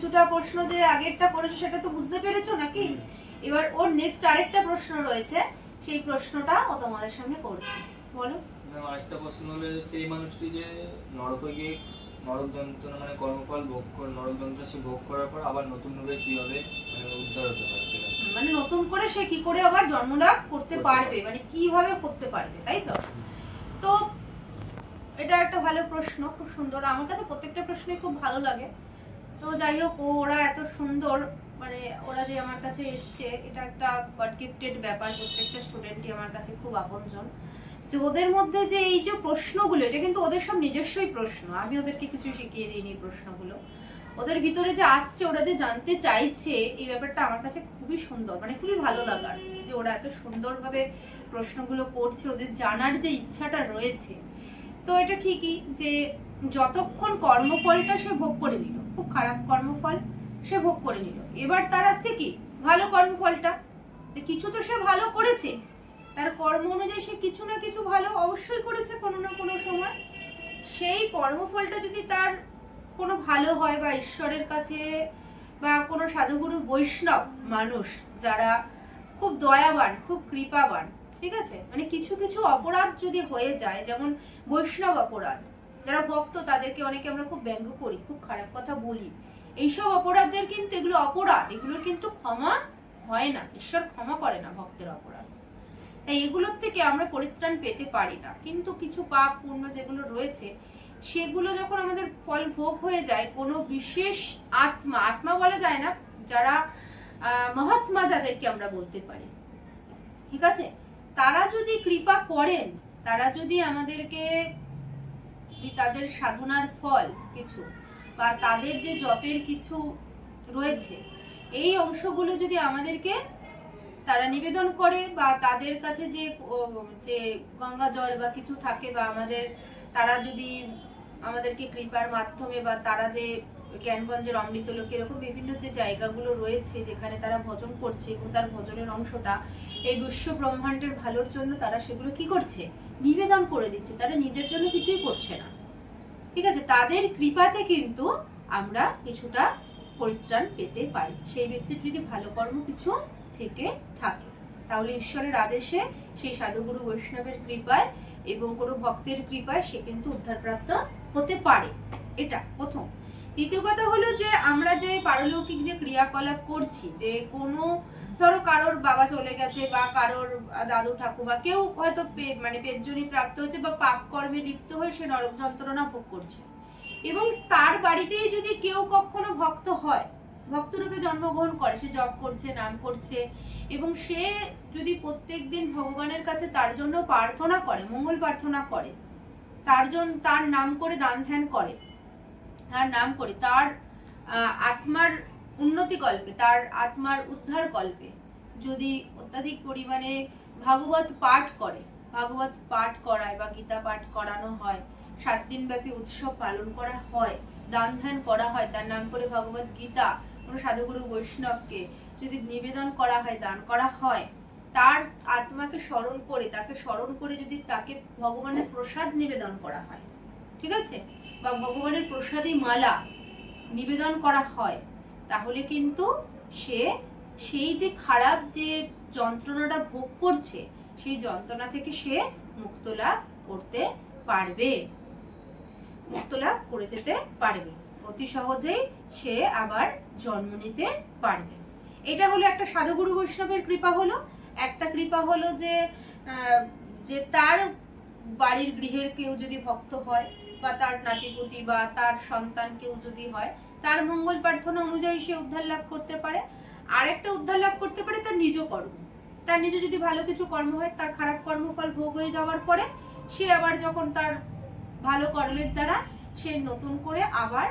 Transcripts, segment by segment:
কিছুটা প্রশ্ন যে আগেরটা করেছ সেটা তো বুঝতে পেরেছ নাকি? এবার ওর নেক্সট আরেকটা প্রশ্ন রয়েছে সেই প্রশ্নটা ও তোমাদের সামনে করছে। বলো। আরেকটা প্রশ্ন হলো সেই মানুষটি যে নরকে গিয়ে নরক যন্ত্রণা মানে কর্মফল ভোগ করে নরক যন্ত্রণা সে ভোগ করার পর আবার নতুন ভাবে কীভাবে মানে উদ্ধার হতে পারে মানে নতুন করে সে কি করে আবার জন্মলাভ করতে করতে পারবে। মানে কীভাবে করতে পারবে তাই তো? তো এটা একটা ভালো প্রশ্ন খুব সুন্দর। আমার কাছে প্রত্যেকটা প্রশ্নই খুব ভালো লাগে। তো যাই হোক ওরা এত সুন্দর মানে ওরা যে আমার কাছে এসছে, এটা একটা গড গিফটেড ব্যাপার। প্রত্যেকটা স্টুডেন্টই আমার কাছে খুব আপনজন। যে ওদের মধ্যে যে এই যে প্রশ্নগুলো, এটা কিন্তু ওদের সব নিজস্বই প্রশ্ন। আমি ওদেরকে কিছু শিখিয়ে দিইনি প্রশ্নগুলো। ওদের ভিতরে যে আসছে, ওরা যে জানতে চাইছে, এই ব্যাপারটা আমার কাছে খুবই সুন্দর মানে খুবই ভালো লাগার যে ওরা এত সুন্দরভাবে প্রশ্নগুলো করছে, ওদের জানার যে ইচ্ছাটা রয়েছে। তো এটা ঠিকই যে যতক্ষণ কর্মফলটা সে ভোগ করে নিল খুব খারাপ কর্মফল সে ভোগ করে নিল। এবার তার আসছে কি? ভালো কর্মফলটা। কিছু তো সে ভালো করেছে। তার কর্ম অনুযায়ী সে কিছু না কিছু ভালো অবশ্যই করেছে কোনো না কোনো সময়। সেই কর্মফলটা যদি তার কোনো ভালো হয় বা ঈশ্বরের কাছে বা কোনো সাধুগুরু বৈষ্ণব মানুষ যারা খুব দয়াবান, খুব কৃপাবান, ঠিক আছে? মানে কিছু কিছু অপরাধ যদি হয়ে যায়, যেমন বৈষ্ণব অপরাধ যারা ভক্ত, তাদেরকে অনেকে আমরা খুব ব্যঙ্গ করি, খুব খারাপ কথা বলি। এইসব অপরাধদের কিন্তু এগুলো অপরাধ, এগুলোর কিন্তু ক্ষমা হয় না। ঈশ্বর ক্ষমা করে না ভক্তের অপরাধ। তাই এগুলোর থেকে আমরা পরিত্রাণ পেতে পারি না। কিন্তু কিছু পাপ পূর্ণ যেগুলো রয়েছে, সেগুলো যখন আমাদের ফল ভোগ হয়ে যায়, কোনো বিশেষ আত্মা আত্মা বলা যায় না, যারা মহাত্মা যাদেরকে আমরা বলতে পারি। ঠিক আছে? তারা যদি কৃপা করেন, তারা যদি আমাদেরকে তাদের সাধনার ফল কিছু বা তাদের যে জপের কিছু রয়েছে, এই অংশগুলো যদি আমাদেরকে তারা নিবেদন করে বা তাদের কাছে যে যে গঙ্গা জল বা কিছু থাকে বা আমাদের, তারা যদি আমাদেরকে কৃপার মাধ্যমে বা তারা যে জ্ঞানগঞ্জের অমৃতলোকে এরকম বিভিন্ন যে জায়গাগুলো রয়েছে যেখানে তারা ভজন করছে এবং তার ভজনের অংশটা এই বিশ্ব ব্রহ্মাণ্ডের ভালোর জন্য তারা সেগুলো কি করছে? নিবেদন করে দিচ্ছে। তারা নিজের জন্য কিছুই করছে না। ঠিক আছে? তাদের কৃপাতে কিন্তু আমরা কিছুটা পরিত্রাণ পেতে পারি। সেই ব্যক্তির যদি ভালো কর্ম কিছু থেকে থাকে, তাহলে ঈশ্বরের আদেশে সেই সাধুগুরু বৈষ্ণবের কৃপায় এবং কোনো ভক্তের কৃপায় সে কিন্তু উদ্ধারপ্রাপ্ত হতে পারে। এটা প্রথম। দ্বিতীয় কথা হলো যে আমরা যে পারলৌকিক যে ক্রিয়াকলাপ করছি, যে কোনো ধরো কারোর বাবা চলে গেছে বা কারোর দাদু ঠাকুমা, কেউ হয়তো মানে পেটজনি প্রাপ্ত হচ্ছে বা পাপ কর্মে লিপ্ত হয়ে সে নরক যন্ত্রণা ভোগ করছে। এবং তার বাড়িতেই যদি কেউ কখনো ভক্ত হয়, ভক্তরূপে জন্মগ্রহণ করে, সে জপ করছে, নাম করছে, এবং সে যদি প্রত্যেক দিন ভগবানের কাছে তার জন্য প্রার্থনা করে, মঙ্গল প্রার্থনা করে, তার জন্য তার নাম করে দান ধ্যান করে তার নাম করে, তার আত্মার উন্নতি কল্পে, তার আত্মার উদ্ধার কল্পে। যদি অত্যাধিক পরিমাণে ভাগবত পাঠ করে, ভাগবত পাঠ করায় বা গীতা পাঠ করানো হয়, সাত দিন ব্যাপী উৎসব পালন করা হয়, দান ধ্যান করা হয়, তার নাম করে ভগবত গীতা, কোনো সাধুগুরু বৈষ্ণবকে যদি নিবেদন করা হয়, দান করা হয়, তার আত্মাকে স্মরণ করে, তাকে স্মরণ করে যদি তাকে ভগবানের প্রসাদ নিবেদন করা হয়। ঠিক আছে? বা ভগবানের প্রসাদী মালা নিবেদন করা হয়, তাহলে কিন্তু সে সেই যে খারাপ যে যন্ত্রণাটা ভোগ করছে, সেই যন্ত্রণা থেকে সে মুক্ত লাভ করতে পারবে। মুক্ত লাভ করে যেতে পারবে। অতি সহজেই সে আবার জন্ম নিতে পারবে। এটা হলো একটা সাধুগুরু বৈষ্ণবের কৃপা হলো। একটা কৃপা হলো যে যে তার বাড়ির গৃহের কেউ যদি ভক্ত হয় বা তার নাতিপুতি বা তার সন্তান কেউ যদি হয়, তার মঙ্গল প্রার্থনা অনুযায়ী সে উদ্ধার লাভ করতে পারে। আর একটা উদ্ধার লাভ করতে পারে তার নিজ কর্ম। তার নিজে যদি ভালো কিছু কর্ম হয়, তার খারাপ কর্মফল ভোগ হয়ে যাওয়ার পরে সে আবার যখন তার ভালো কর্মের দ্বারা সে নতুন করে আবার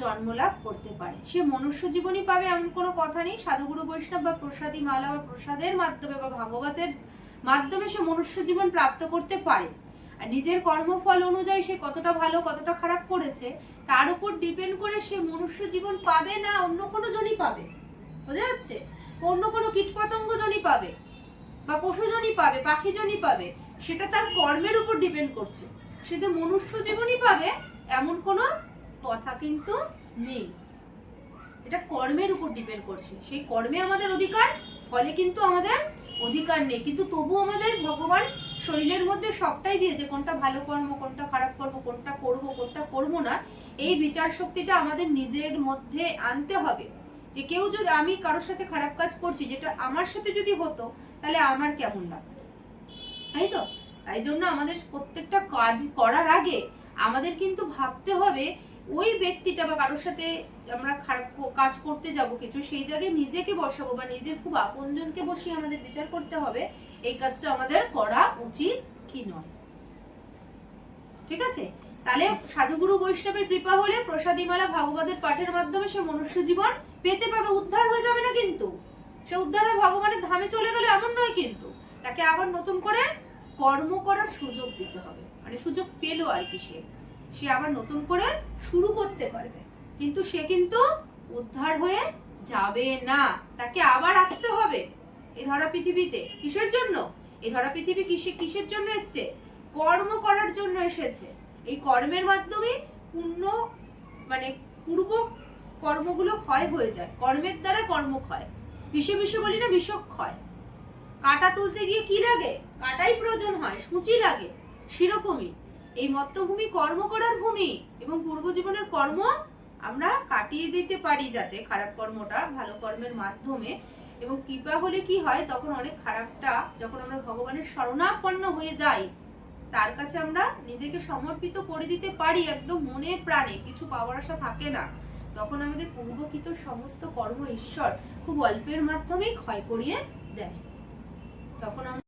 জন্ম লাভ করতে পারে। সে মনুষ্য জীবনই পাবে এমন কোনো কথা নেই। সাধুগুরু বৈষ্ণব বা প্রসাদী মালা বা প্রসাদের মাধ্যমে বা ভাগবতের মাধ্যমে সে মনুষ্য জীবন প্রাপ্ত করতে পারে। আর নিজের কর্মফল অনুযায়ী সে কতটা ভালো, কতটা খারাপ করেছে, তার উপর ডিপেন্ড করে সে মনুষ্য জীবন পাবে না অন্য কোনো জনই পাবে? বোঝা যাচ্ছে? অন্য কোনো কীটপতঙ্গ জনই পাবে? বা পশু জনই পাবে, পাখি জনই পাবে? সেটা তার কর্মের উপর ডিপেন্ড করছে। সে যে মনুষ্য জীবনই পাবে, এমন কোনো কথা কিন্তু নেই। এটা কর্মের উপর ডিপেন্ড করছে। সেই কর্মে আমাদের অধিকার, ফলে কিন্তু আমাদের অধিকার নেই। কিন্তু তবু আমাদের ভগবান শরীরের মধ্যে সবটাই দিয়েছে, কোনটা ভালো কর্ম, কোনটা খারাপ কর্ম, কোনটা করব কোনটা করব না, এই বিচার শক্তিটা আমাদের নিজের মধ্যে আনতে হবে। যে কেউ যদি আমি কারোর সাথে খারাপ কাজ করছি, যেটা আমার সাথে যদি হতো, তাহলে আমার কেমন লাগতো? তাই তো? তাই জন্য আমাদের প্রত্যেকটা কাজ করার আগে আমাদের কিন্তু ভাবতে হবে ওই ব্যক্তিটা বা কারোর সাথে আমরা খারাপ কাজ করতে যাব কিছু, সেই জায়গায় নিজেকে বসাবো বা নিজের খুব আপনজনকে বসিয়ে আমাদের বিচার করতে হবে, এই কাজটা আমাদের করা উচিত কি নয়। ঠিক আছে? তাহলে সাধুগুরু বৈষ্ণবের কৃপা হলে প্রসাদীমালা ভাগবতের পাঠের মাধ্যমে সে মনুষ্য জীবন পেতে পাবে। উদ্ধার হয়ে যাবে না কিন্তু। সে উদ্ধার হয়ে ভগবানের ধামে চলে গেলে এমন নয় কিন্তু। তাকে আবার নতুন করে কর্ম করার সুযোগ দিতে হবে। মানে সুযোগ পেল আর কি সে। সে আবার নতুন করে শুরু করতে পারবে। কিন্তু সে কিন্তু উদ্ধার হয়ে যাবে না। তাকে আবার আসতে হবে। এই ধরা পৃথিবীতে কিসের জন্য? এই ধরা পৃথিবী কিসে কিসের জন্য এসেছে? কর্ম করার জন্য এসেছে। এই কর্মের মাধ্যমে পূর্ণ মানে পূর্ব কর্মগুলো ক্ষয় হয়ে যায়। কর্মের দ্বারা কর্ম ক্ষয়। বিষে বিষে বলি না, বিষক ক্ষয়। কাটা তুলতে গিয়ে কি লাগে? কাটাই প্রয়োজন হয়, সূচি লাগে। সেরকমই এই মত্তভূমি কর্ম করার ভূমি এবং পূর্ব জীবনের কর্ম আমরা কাটিয়ে দিতে পারি যাতে খারাপ কর্মটা ভালো কর্মের মাধ্যমে। এবং কৃপা হলে কি হয়, তখন অনেক খারাপটা যখন আমরা ভগবানের শরণাপন্ন হয়ে যাই, তার কাছে আমরা নিজেকে সমর্পিত করে দিতে পারি একদম মনে প্রাণে, কিছু পাওয়ার আশা থাকে না। তখন আমাদের পূর্বকৃত সমস্ত কর্ম ঈশ্বর খুব অল্পের মাধ্যমেই ক্ষয় করিয়ে দেয়। তখন আমরা